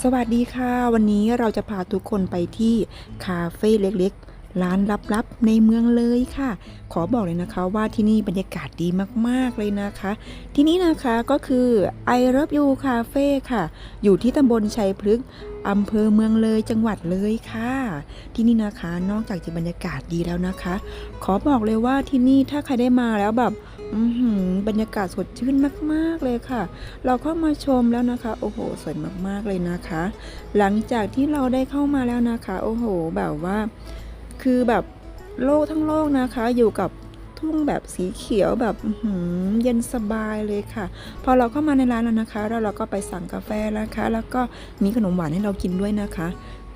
สวัสดีค่ะ วันนี้เราจะพาทุกคนไปที่คาเฟ่เล็กๆ ร้านลับๆ ในเมืองเลยค่ะ ขอบอกเลยนะคะว่าที่นี่บรรยากาศดีมากๆเลยนะคะ ที่นี่นะคะก็คือ I Love You Cafe ค่ะ อยู่ที่ตำบลชัยพฤกษ์อำเภอเมืองเลยจังหวัดเลยค่ะ ที่นี่นะคะนอกจากจะบรรยากาศดีแล้วนะคะ ขอบอกเลยว่าที่นี่ถ้าใครได้มาแล้วแบบ บรรยากาศสดชื่นมาก ๆ เลยค่ะ เราเข้ามาชมแล้วนะคะ โอ้โห สวยมาก ๆ เลยนะคะ หลังจากที่เราได้เข้ามาแล้วนะคะ โอ้โห แบบว่า คือแบบโลกทั้งโลกนะคะ อยู่กับทุ่งแบบสีเขียวแบบหือเย็นสบายเลยค่ะ พอเราเข้ามาในร้านแล้วนะคะ แล้วเราก็ไปสั่งกาแฟนะคะ แล้วก็มีขนมหวานให้เรากินด้วยนะคะ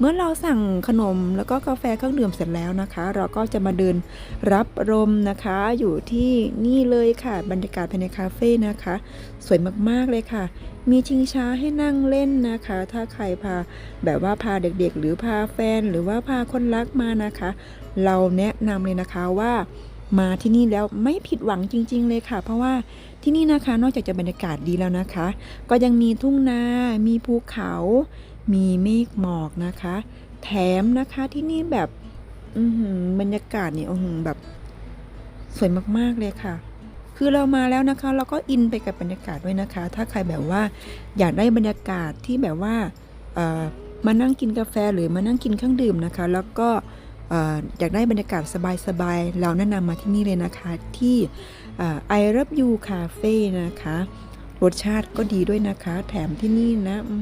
เมื่อเราสั่งขนมแล้วก็กาแฟเครื่องดื่มเสร็จแล้วนะคะ เราก็จะมาเดินรับลมนะคะ อยู่ที่นี่เลยค่ะ บรรยากาศภายในคาเฟ่นะคะ สวยมากๆเลยค่ะ มีชิงช้าให้นั่งเล่นนะคะ ถ้าใครพาแบบว่าพาเด็กๆ หรือพาแฟนหรือว่าพาคนรักมานะคะ เราแนะนำเลยนะคะว่า มาที่นี่แล้วไม่ผิดหวังจริง ๆ เลยค่ะ เพราะว่าที่นี่นะคะนอกจากจะบรรยากาศดีแล้วนะคะ ก็ยังมีทุ่งนา มีภูเขา มีเมฆหมอกนะคะ แถมนะคะที่นี่แบบอืบรรยากาศเนี่ยอือหือแบบ สวยมากๆเลยค่ะ คือเรามาแล้วนะคะ เราก็อินไปกับบรรยากาศด้วยนะคะ ถ้าใครแบบว่า อยากได้บรรยากาศที่แบบว่ามานั่งกินกาแฟหรือมานั่งกินเครื่องดื่มนะคะ แล้วก็ อยากได้บรรยากาศสบายๆ เราแนะนำมาที่นี่เลยนะคะที่เอ่อ I Love You Cafe นะคะ รสชาติก็ดีด้วยนะคะ แถมที่นี่นะอ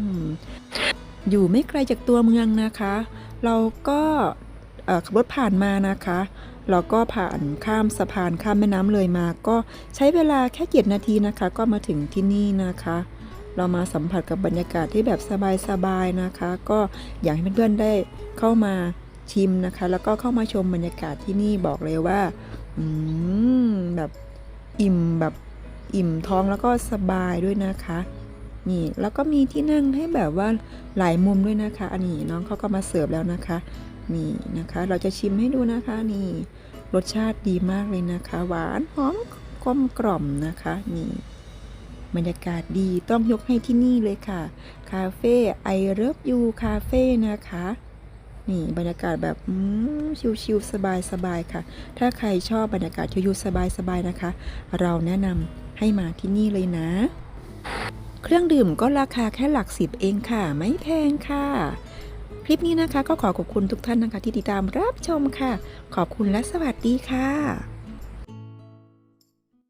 อยู่ไม่ไกลจากตัวเมืองนะคะ เราก็ขับรถผ่านมานะคะเราก็ผ่านข้ามสะพานข้ามแม่น้ำเลยมา ก็ใช้เวลาแค่เจ็ดนาทีนะคะ ก็มาถึงที่นี่นะคะ เรามาสัมผัสกับบรรยากาศที่แบบสบายๆนะคะ ก็อยากให้เพื่อนๆได้เข้ามา ชิมนะคะ แล้วก็เข้ามาชมบรรยากาศที่นี่บอกเลยว่าอืมแบบอิ่มแบบอิ่มท้องแล้วก็สบายด้วยนะคะนี่แล้วก็มีที่นั่งให้แบบว่าหลายมุมด้วยนะคะ อันนี้น้องเขาก็มาเสิร์ฟแล้วนะคะนี่นะคะ เราจะชิมให้ดูนะคะนี่รสชาติดีมากเลยนะคะ หวานหอมกลมกล่อมนะคะนี่บรรยากาศดีต้องยกให้ที่นี่เลยค่ะ คาเฟ่ไอเลิฟยูคาเฟ่นะคะ นี่บรรยากาศแบบชิลๆสบายๆค่ะ ถ้าใครชอบบรรยากาศชิลๆสบายๆนะคะ เราแนะนำให้มาที่นี่เลยนะ เครื่องดื่มก็ราคาแค่หลักสิบเองค่ะ ไม่แพงค่ะ คลิปนี้นะคะก็ขอขอบคุณทุกท่านนะคะที่ติดตามรับชมค่ะ ขอบคุณและสวัสดีค่ะ